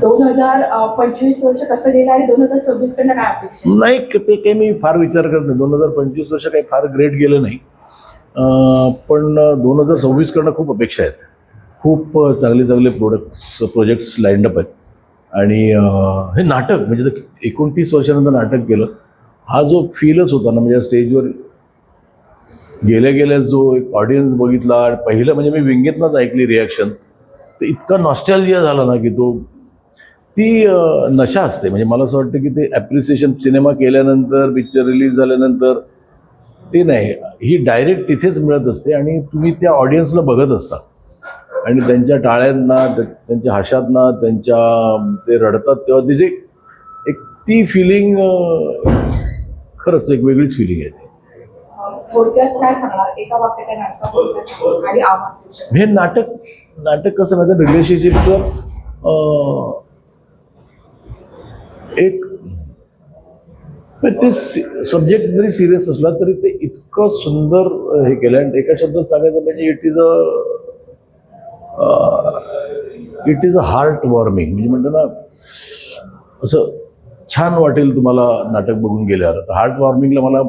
दोन हजार पंचवीस वर्ष कसं गेलं आणि दोन हजार सव्वीस कडनं काय अपेक्षा नाही ते काही मी फार विचार करत नाही. दोन हजार पंचवीस वर्ष काही फार ग्रेट गेलं नाही. पण दोन हजार सव्वीसकडनं खूप अपेक्षा आहेत. खूप चांगले चांगले प्रोडक्ट्स प्रोजेक्ट्स लाईंड अप आहेत. आणि हे नाटक म्हणजे एकोणतीस वर्षानंतर नाटक केलं हा जो फीलच होता ना म्हणजे स्टेजवर गेल्या गेल्या जो एक ऑडियन्स बघितला आणि पहिलं म्हणजे मी विंगेतनंच ऐकली रिॲक्शन तर इतका नॉस्टॅल्जिया झाला ना की तो ती नशा असते. म्हणजे मला असं वाटतं की ते ॲप्रिसिएशन सिनेमा केल्यानंतर पिक्चर रिलीज झाल्यानंतर ते नाही. ही डायरेक्ट तिथेच मिळत असते आणि तुम्ही त्या ऑडियन्सला बघत असता. आणि त्यांच्या टाळ्यांना त्या- त्यांच्या हशातना त्यांच्या ते रडतात तेव्हा तिचे एक ती फिलिंग खरंच एक वेगळीच फिलिंग आहे ती. अं, थोडक्यात काय सांगणार? एका वाक्यात त्या नाटकाबद्दल काय सांगणार आणि आव्हान देऊ शकता? हे नाटक नाटक कसं माहिती रिलेशनशिपचं एक ते सब्जेक्ट जरी सिरियस असला तरी ते इतकं सुंदर हे केलं आणि एका शब्दात सांगायचं म्हणजे it is a it is a heart warming म्हणजे म्हणतो ना असं छान वाटेल तुम्हाला नाटक बघून गेल्यावर. तर हार्ट वॉर्मिंगला मला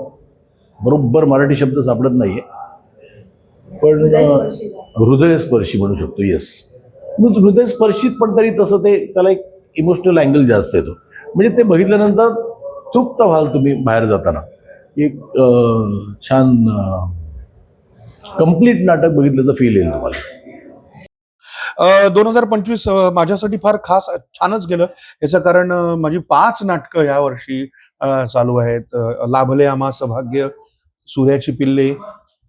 बरोबर मराठी शब्द सापडत नाही आहे पण. हृदयस्पर्शी. म्हणू शकतो येस हृदयस्पर्शित पण तरी तसं ते त्याला एक इमोशनल अँगल जास्त येतो. म्हणजे ते बघितल्यानंतर तृप्त व्हाल तुम्ही बाहेर जाताना. एक छान कंप्लीट नाटक बघितल्याचं फील येईल तुम्हाला. दोन हजार पंचवीस माझ्यासाठी फार खास छानच गेलं. याचं कारण माझी पाच नाटकं ह्या वर्षी चालू आहेत. लाभले आम्हा सौभाग्य सूर्याची पिल्ले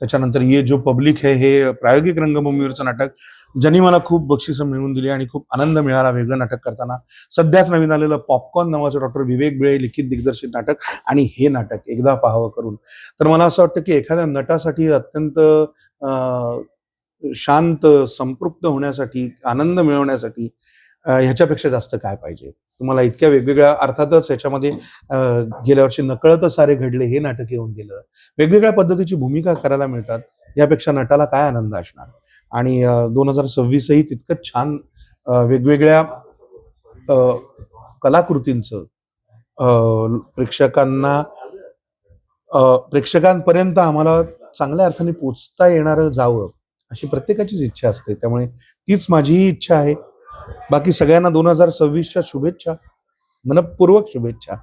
त्याच्यानंतर ये जो पब्लिक है हे प्रायोगिक रंगभूमीवरचं नाटक ज्यांनी मला खूप बक्षिसं मिळवून दिली आणि खूप आनंद मिळाला वेगळं नाटक करताना. सध्याच नवीन आलेलं पॉपकॉर्न नावाचं डॉक्टर विवेक बिळे लिखित दिग्दर्शित नाटक आणि हे नाटक एकदा पाहावं करून. तर मला असं वाटतं की एखाद्या नटासाठी अत्यंत शांत संपृक्त होण्यासाठी आनंद मिळवण्यासाठी ह्याच्यापेक्षा जास्त काय पाहिजे? तुम्हाला इतक्या वेगवेगळ्या अर्थातच ह्याच्यामध्ये गेल्या वर्षी नकळत सारे घडले हे नाटक येऊन गेलं. वेगवेगळ्या पद्धतीची भूमिका करायला मिळतात यापेक्षा नटाला काय आनंद असणार? आणि दोन हजार सव्वीसही तितकंच छान वेगवेगळ्या कलाकृतींचं प्रेक्षकांना प्रेक्षकांपर्यंत आम्हाला चांगल्या अर्थाने पोचता येणारं जावं अशी प्रत्येकाचीच इच्छा असते. त्यामुळे तीच माझीही इच्छा आहे. बाकी सगळ्यांना दोन हजार सव्वीसच्या शुभेच्छा. मनपूर्वक शुभेच्छा.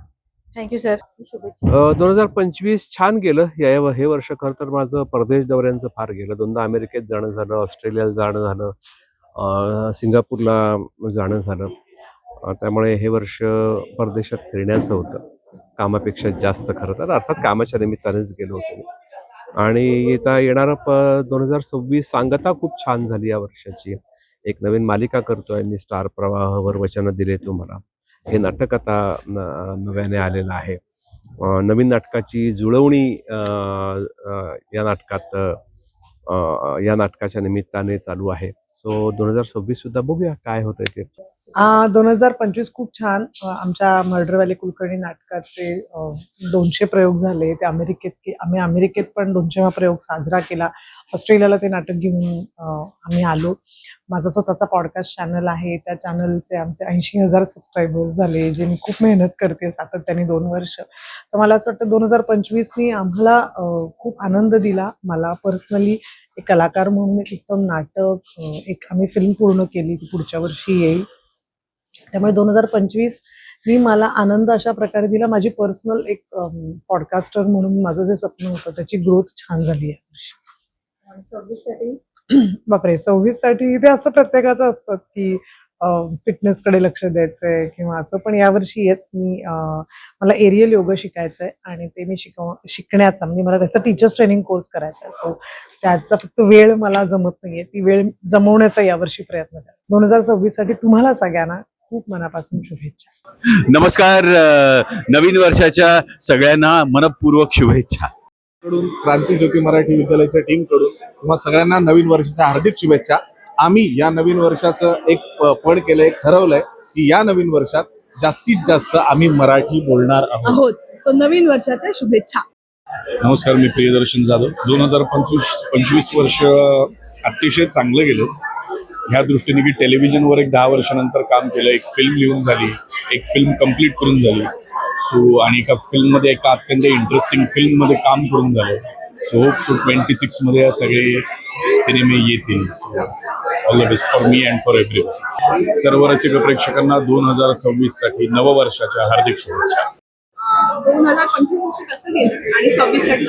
थँक्यू सर शुभेच्छा. दोन हजार पंचवीस छान गेलं. या हे वर्ष खरं तर माझं परदेश दौऱ्यांचं फार गेलं. दोनदा अमेरिकेत जाणं झालं ऑस्ट्रेलियाला जाणं झालं सिंगापूरला जाणं झालं. त्यामुळे हे वर्ष परदेशात फिरण्याचं होतं. कामापेक्षा जास्त खरं तर. अर्थात कामाच्या निमित्तानेच गेलो होतो. आणि येता येणारं प दोन हजार सव्वीस सांगता खूप छान झाली या वर्षाची. एक नवीन मालिका करतोय मी स्टार प्रवाहावर वचनं दिले तुम्हाला. हे नाटक आता नव्याने आलेलं आहे. नवीन नाटकाची जुळवणी या नाटकात या नाटकाच्या निमित्ताने चालू आहे. सो दोन हजार सव्वीस सुद्धा बघूया काय होतंय ते. दोन हजार पंचवीस खूप छान. आमच्या मर्डरवाले कुलकर्णी नाटकाचे दोनशे प्रयोग झाले. ते अमेरिकेत आम्ही अमेरिकेत पण दोनशेवा प्रयोग साजरा केला. ऑस्ट्रेलियाला ते नाटक घेऊन आम्ही आलो. माझा स्वतःचा पॉडकास्ट चॅनल आहे. त्या चॅनलचे आमचे ऐंशी हजार सबस्क्रायबर्स झाले जे मी खूप मेहनत करते. सातत्याने दोन वर्ष. तर मला असं वाटतं दोन हजार पंचवीसनी आम्हाला खूप आनंद दिला. मला पर्सनली एक कलाकार म्हणून एक उत्तम नाटक एक आम्ही फिल्म पूर्ण केली. ती पुढच्या वर्षी येईल. त्यामुळे दोन हजार पंचवीस मी मला आनंद अशा प्रकारे दिला. माझी पर्सनल एक पॉडकास्टर म्हणून माझं जे स्वप्न होतं त्याची ग्रोथ छान झाली आहे. यावर्षी. बापरे सव्वीससाठी ते असं प्रत्येकाचं असतंच की फिटनेसकडे लक्ष द्यायचंय किंवा असं. पण यावर्षी येस मी मला एरियल योगा शिकायचंय आणि ते मी शिकव शिकण्याचा म्हणजे मला त्याचा टीचर्स ट्रेनिंग कोर्स करायचा आहे. सो त्याचा फक्त वेळ मला जमत नाहीये. ती वेळ जमवण्याचा यावर्षी प्रयत्न करा दोन हजार सव्वीससाठी तुम्हाला सगळ्यांना खूप मनापासून शुभेच्छा. नमस्कार नवीन वर्षाच्या सगळ्यांना मनपूर्वक शुभेच्छा. कडून क्रांती ज्योती मराठी विद्यालयाच्या टीमकडून तुम्हा सगळ्यांना नवीन वर्षाच्या हार्दिक शुभेच्छा. आम्ही या नवीन वर्षाचं एक पण केलंय ठरवलंय की या नवीन वर्षात जास्तीत जास्त आम्ही मराठी बोलणार आहोत. आहोत. सो नवीन वर्षाच्या शुभेच्छा. नमस्कार मी प्रियदर्शन जाधव. दोन हजार पंचवीस पंचवीस वर्ष अतिशय चांगलं गेलं. ह्या दृष्टीने की टेलिव्हिजनवर एक दहा वर्षानंतर काम केलं एक फिल्म लिहून झाली एक फिल्म कंप्लीट करून झाली. सो आणि एका फिल्ममध्ये एका अत्यंत इंटरेस्टिंग फिल्ममध्ये काम करून झालं. सो होप सो ट्वेंटी सिक्समध्ये या सगळे सिनेमे येतील. So all the best for me and for every सर्व रसिक प्रेक्षकांना दोन हजार सव्वीससाठी नववर्षाच्या हार्दिक शुभेच्छा. दोन हजार पंचवीस वर्ष कसं गेलं? आणि सव्वीससाठी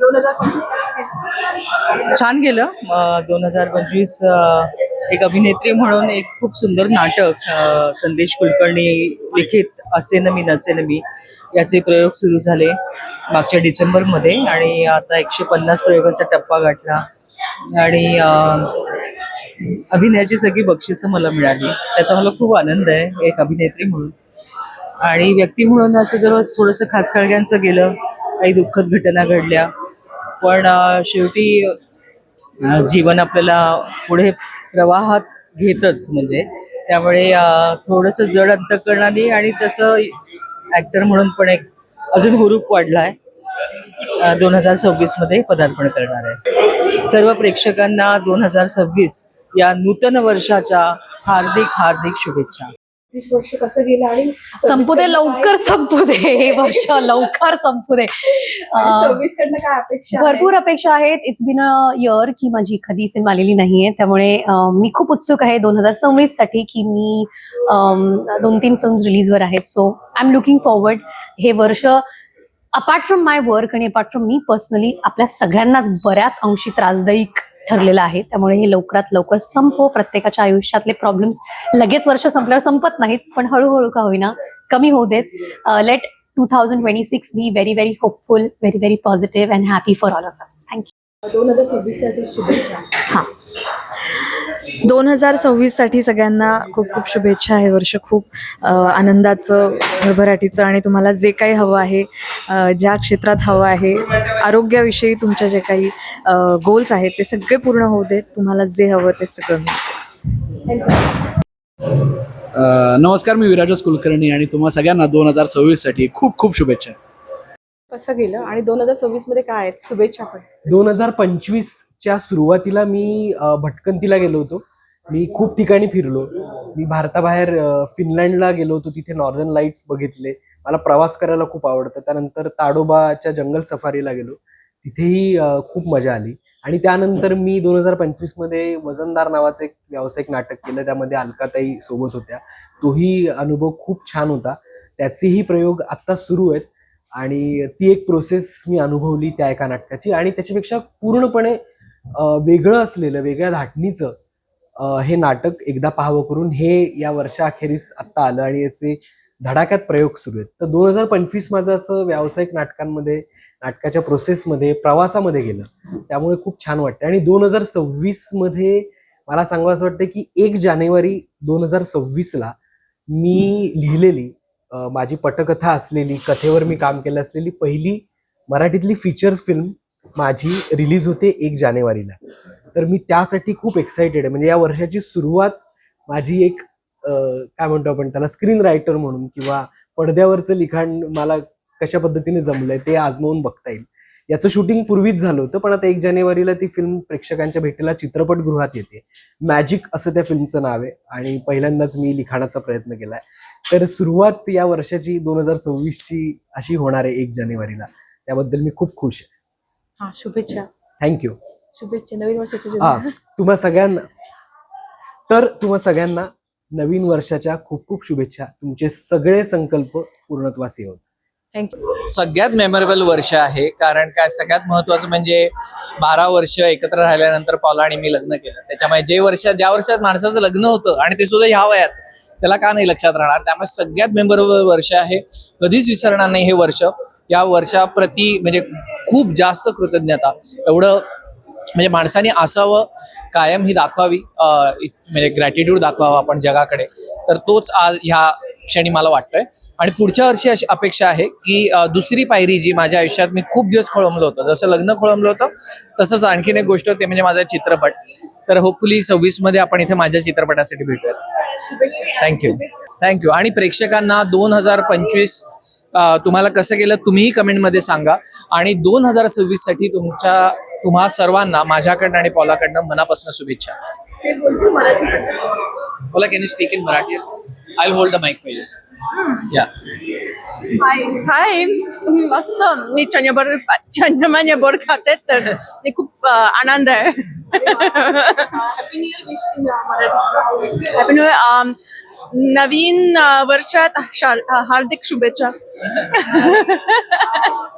दोन हजार पंचवीस छान गेलं. दोन हजार पंचवीस एक अभिनेत्री म्हणून एक खूप सुंदर नाटक संदेश कुलकर्णी लिखित असे न मी नसे न मी याचे प्रयोग सुरू झाले. मागच्या डिसेंबरमध्ये आणि आता एकशे पन्नास प्रयोगांचा टप्पा गाठला. आणि अभिनयाची सगळी बक्षिसं मला मिळाली. त्याचा मला खूप आनंद आहे एक अभिनेत्री म्हणून. आणि व्यक्ती म्हणून असं जर थोडंसं खासखळग्यांचं गेलं काही दुःखद घटना घडल्या. पण शेवटी जीवन आपल्याला पुढे प्रवाहात घेतच म्हणजे. त्यामुळे थोडंसं जड अंतकरणाने आणि तसं ॲक्टर म्हणून पण एक अजून हुरूप वाढलाय. दोन हजार सव्वीसमध्ये पदार्पण करणार आहे. सर्व प्रेक्षकांना दोन हजार सव्वीस या नूतन वर्षाच्या हार्दिक हार्दिक शुभेच्छा. तीस वर्ष कसं गेलं आणि संपू दे लवकर संपू दे हे वर्ष लवकर संपू दे. अं, सव्वीस कडनं काय अपेक्षा? भरपूर अपेक्षा आहेत. इट्स बिन अ इयर की माझी एखादी फिल्म आलेली नाहीये. त्यामुळे मी खूप उत्सुक आहे दोन हजार सव्वीससाठी की मी दोन तीन फिल्म रिलीजवर आहेत. So I am looking forward हे वर्ष अपार्ट फ्रॉम माय वर्क आणि अपार्ट फ्रॉम मी पर्सनली आपल्या सगळ्यांनाच बऱ्याच अंशी त्रासदायक ठरलेलं आहे. त्यामुळे हे लवकरात लवकर संपो. प्रत्येकाच्या आयुष्यातले प्रॉब्लेम्स लगेच वर्ष संपल्यावर संपत नाहीत पण हळूहळू का होईना कमी होऊ देत. Let two thousand twenty six be very very hopeful very very positive and happy for all of us thank you दोन हजार सव्वीससाठी शुभेच्छा. हां. दोन हजार सव्वीससाठी सगळ्यांना खूप खूप शुभेच्छा. हे वर्ष खूप आनंदाचं भरभराटीचं आणि तुम्हाला जे काही हवं आहे ज्या क्षेत्रात हवं आहे आरोग्याविषयी तुमच्या जे काही गोल्स आहेत ते सगळे पूर्ण होऊ देत. तुम्हाला जे हवं ते सगळं नमस्कार मी विराजस कुलकर्णी आणि तुम्हा सगळ्यांना दोन हजार सव्वीससाठी खूप खूप शुभेच्छा. कसं गेलं आणि दोन हजार सव्वीसमध्ये काय आहेत? शुभेच्छा पण. दोन हजार पंचवीसच्या सुरुवातीला मी भटकंतीला गेलो होतो. मी खूप ठिकाणी फिरलो. मी भारताबाहेर फिनलँडला गेलो होतो तिथे नॉर्दर्न लाईट्स बघितले. मला प्रवास करायला खूप आवडतं. त्यानंतर ताडोबाच्या जंगल सफारीला गेलो. तिथेही खूप मजा आली. आणि त्यानंतर मी दोन हजार पंचवीसमध्ये वजनदार नावाचं एक व्यावसायिक नाटक केलं. त्यामध्ये अलकाताई सोबत होत्या. तोही अनुभव खूप छान होता. त्याचेही प्रयोग आत्ता सुरू आहेत. आणि ती एक प्रोसेस मी अनुभवली त्या एका नाटकाची. आणि त्याच्यापेक्षा पूर्णपणे वेगळं असलेलं वेगळ्या धाटणीचं हे नाटक एकदा पाहावं करून हे या वर्षाअखेरीस आत्ता आलं आणि याचे धडाक्यात प्रयोग सुरू आहेत. तर दोन हजार पंचवीस माझं असं व्यावसायिक नाटकांमध्ये नाटकाच्या प्रोसेसमध्ये प्रवासामध्ये गेलं. त्यामुळे खूप छान वाटतं आणि दोन हजार सव्वीसमध्ये मला सांगावं असं वाटतं की एक जानेवारी दोन हजार सव्वीसला मी लिहिलेली माझी पटकथा असलेली कथेवर मी काम केलं असलेली पहिली मराठीतली फीचर फिल्म माझी रिलीज होते एक जानेवारीला. तर मी त्यासाठी खूप एक्साइटेड आहे. म्हणजे या वर्षाची सुरुवात माझी एक काय म्हणतो आपण त्याला स्क्रीन रायटर म्हणून किंवा पडद्यावरचं लिखाण मला कशा पद्धतीने जमलंय ते आजमावून बघता येईल. याचं शूटिंग पूर्वीच झालं होतं पण आता एक जानेवारीला ती फिल्म प्रेक्षकांच्या भेटीला चित्रपटगृहात येते. मॅजिक असं त्या फिल्मचं नाव आहे आणि पहिल्यांदाच मी लिखाणाचा प्रयत्न केलाय. तर सुरुवात या वर्षाची दोन हजार सव्वीसची अशी होणार आहे एक जानेवारीला. त्याबद्दल मी खूप खुश आहे. हा शुभेच्छा. थँक्यू शुभेच्छा नवीन वर्षाच्या हा तुम्हा सगळ्यांना तर तुम्हा सगळ्यांना नवीन वर्षाच्या खूप खूप शुभेच्छा. तुमचे सगळे संकल्प पूर्णत्वास येऊत थँक्यू सगळ्यात मेमोरेबल वर्ष आहे कारण काय सगळ्यात महत्वाचं म्हणजे बारा वर्ष एकत्र राहिल्यानंतर पॉला आणि मी लग्न केलं. त्याच्यामुळे जे वर्ष ज्या वर्षात माणसाचं लग्न होतं आणि ते सुद्धा ह्या वयात त्याला का नाही लक्षात राहणार? त्यामुळे सगळ्यात मेमोरेबल वर्ष आहे कधीच विसरणार नाही हे वर्ष. या वर्षाप्रती म्हणजे खूप जास्त कृतज्ञता. एवढं म्हणजे माणसाने असावं कायम ही दाखवावी म्हणजे ग्रॅटिट्यूड दाखवावा आपण जगाकडे. तर तोच आज ह्या क्षणी मला वाटतोय. आणि पुढच्या वर्षी अशी अपेक्षा आहे की दुसरी पायरी जी माझ्या आयुष्यात मी खूप दिवस खोळंबलो होतो जसं लग्न खोळंबलं होतं तसंच आणखीन एक गोष्ट ते म्हणजे माझा चित्रपट. तर होपफुली सव्वीसमध्ये आपण इथे माझ्या चित्रपटासाठी भेटूयात. थँक्यू थँक्यू आणि प्रेक्षकांना दोन हजार पंचवीस तुम्हाला कसं केलं तुम्हीही कमेंटमध्ये सांगा. आणि दोन हजार सव्वीससाठी तुमच्या तुम्हा सर्वांना माझ्याकडनं आणि पॉलाकडनं मनापासून शुभेच्छा. बोला can you speak in Marathi? I hold the mic for you या हाय मस्त. मी चन्याबर चन्यमान्याबर खाते तर मी खूप आनंद आहे. Happy new year. नवीन वर्षात शा- हार्दिक शुभेच्छा.